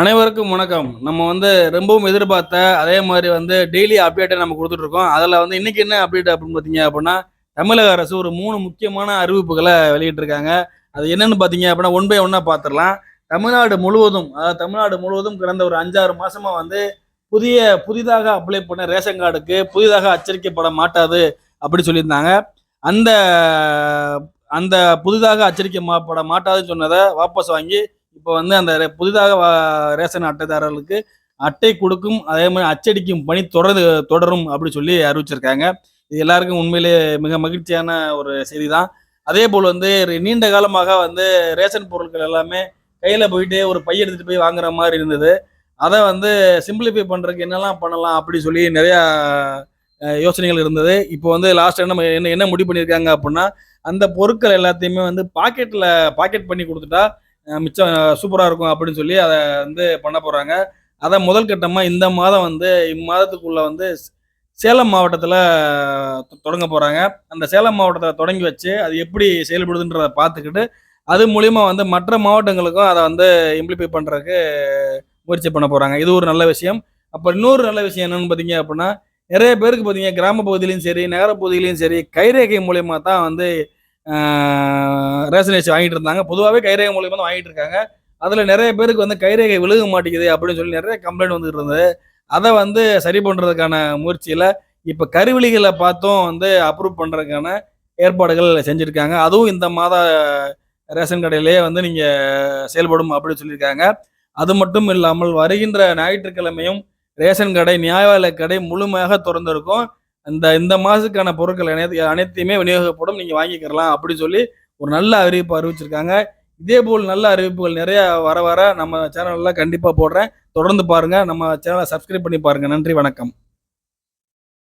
அனைவருக்கும் வணக்கம். நம்ம வந்து ரொம்பவும் எதிர்பார்த்த அதே மாதிரி வந்து டெய்லி அப்டேட்டை நம்ம கொடுத்துட்ருக்கோம். அதில் வந்து இன்றைக்கி என்ன அப்டேட் அப்படின்னு பார்த்தீங்க அப்படின்னா தமிழக அரசு ஒரு மூணு முக்கியமான அறிவிப்புகளை வெளியிட்டிருக்காங்க. அது என்னென்னு பார்த்தீங்க அப்படின்னா ஒன் பை ஒன்னாக பார்த்துடலாம். தமிழ்நாடு முழுவதும் அதாவது தமிழ்நாடு முழுவதும் கடந்த ஒரு அஞ்சாறு மாதமாக வந்து புதிய புதிதாக அப்ளை பண்ண ரேஷன் கார்டுக்கு புதிதாக அச்சரிக்கப்பட மாட்டாது அப்படி சொல்லியிருந்தாங்க. அந்த அந்த புதிதாக அச்சரிக்கப்பட மாட்டாதுன்னு சொன்னதை வாபஸ் வாங்கி இப்போ வந்து அந்த புதிதாக வா- ரேஷன் அட்டைதாரர்களுக்கு அட்டை கொடுக்கும் அதே மாதிரி அச்சடிக்கும் பணி தொடர்ந்து தொடரும் அப்படின்னு சொல்லி அறிவிச்சிருக்காங்க. இது எல்லாருக்கும் உண்மையிலே மிக மகிழ்ச்சியான ஒரு செய்தி தான் அதே போல் வந்து நீண்ட காலமாக வந்து ரேஷன் பொருட்கள் எல்லாமே கையில் போயிட்டு ஒரு பை எடுத்துட்டு போய் வாங்குற மாதிரி இருந்தது. அதை வந்து சிம்பிளிஃபை பண்ணுறதுக்கு என்னெல்லாம் பண்ணலாம் அப்படி சொல்லி நிறையா யோசனைகள் இருந்தது. இப்போ வந்து லாஸ்ட் என்ன என்ன என்ன முடிவு பண்ணியிருக்காங்க அப்படின்னா அந்த பொருட்கள் எல்லாத்தையுமே வந்து பாக்கெட்டில் பாக்கெட் பண்ணி கொடுத்துட்டா மிச்சம் சூப்பராக இருக்கும் அப்படின்னு சொல்லி அதை வந்து பண்ண போகிறாங்க அதை முதல் கட்டமாக இந்த மாதம் வந்து இம்மாதத்துக்குள்ளே வந்து சேலம் மாவட்டத்தில் தொடங்க போகிறாங்க அந்த சேலம் மாவட்டத்தில் தொடங்கி வச்சு அது எப்படி செயல்படுதுன்றதை பார்த்துக்கிட்டு அது மூலிமா வந்து மற்ற மாவட்டங்களுக்கும் அதை வந்து இம்ப்ளிஃபை பண்ணுறதுக்கு முயற்சி பண்ண போகிறாங்க இது ஒரு நல்ல விஷயம். அப்போ இன்னொரு நல்ல விஷயம் என்னென்னு பார்த்தீங்க அப்படின்னா நிறைய பேருக்கு பார்த்தீங்க கிராம பகுதியிலையும் சரி நகர பகுதியிலையும் சரி கைரேகை மூலயமா தான் வந்து ரேஷன் அரிசி வாங்கிட்டு இருந்தாங்க. பொதுவாகவே கைரேகை மூலியமாக தான் வாங்கிட்டு இருக்காங்க. அதில் நிறைய பேருக்கு வந்து கைரேகை விழுக மாட்டேங்குது அப்படின்னு சொல்லி நிறைய கம்ப்ளைண்ட் வந்துட்டு இருந்தது. அதை வந்து சரி பண்ணுறதுக்கான முயற்சியில் இப்போ கருவிலிகளை பார்த்தும் வந்து அப்ரூவ் பண்ணுறதுக்கான ஏற்பாடுகள் செஞ்சுருக்காங்க. அதுவும் இந்த மாத ரேஷன் கடையிலேயே வந்து நீங்கள் செயல்படும் அப்படின்னு சொல்லியிருக்காங்க. அது மட்டும் இல்லாமல் வருகின்ற ஞாயிற்றுக்கிழமையும் ரேஷன் கடை நியாய கடை முழுமையாக திறந்திருக்கும். இந்த இந்த மாதத்துக்கான பொருட்கள் அனைத்து அனைத்தையுமே விநியோகப்படும். நீங்கள் வாங்கிக்கிறலாம் அப்படி சொல்லி ஒரு நல்ல அறிவிப்பு அறிவிச்சிருக்காங்க. இதே போல் நல்ல அறிவிப்புகள் நிறைய வர வர நம்ம சேனலில் கண்டிப்பாக போடுறேன். தொடர்ந்து பாருங்கள் நம்ம சேனலை சப்ஸ்கிரைப் பண்ணி பாருங்கள் நன்றி வணக்கம்.